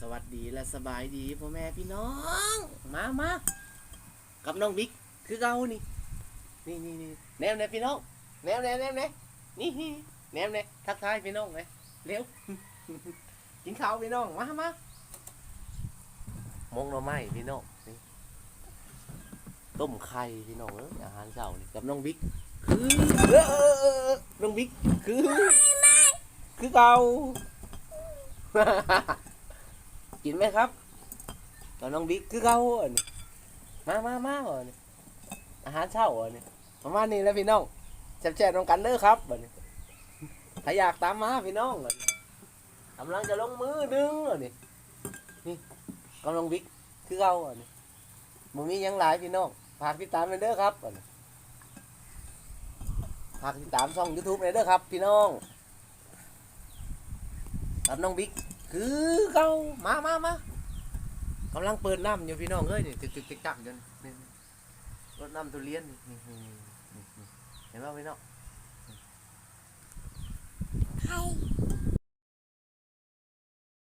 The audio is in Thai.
สวัสดีและสบายดีพ่อแม่พี่น้อง มามากับน้องบิ๊กคือเก่านี่นี่นี่นี่แนวไหนพี่น้องแนวไหนแนวไหนนี่แนวไหนทักทายพี่น้องเลยเร็วกินข้าวพี่น้องมามามงหน่อไม้พี่น้องนี่ต้มไข่พี่น้องเอ้ยอาหารเช้านี่กับน้องบิ๊กคือเออเออเออเออน้องบิ๊กคือ คือเก่า กินไหมครับกับน้องบิ๊กคือเกาอะนี่มามามาอะนี่อาหารเช้าอะนี่ประมาณนี้แล้วพี่น้องแซ่บๆตรงกันเด้อครับบัดนี้ถ้าอยากตามมาพี่น้องอะนี่กำลังจะลงมือดึงอะนี่นี่กับน้องบิ๊กคือเกาอะนี่มึงมียังหลายพี่น้องฝากติดตามไปเด้อครับอะนี่ฝากติดตามช่อง YouTube ไปเด้อครับ พี่น้องกับน้องบิ๊ก คือเกามามามา กำลังเปิดน้ำอยู่พี่น้องเอ้ยนี่ตึกตึกตึกจักอยู่นี่นี่รถน้ำทุเรียนนี่นี่นี่นี่เห็นไหมพี่น้อง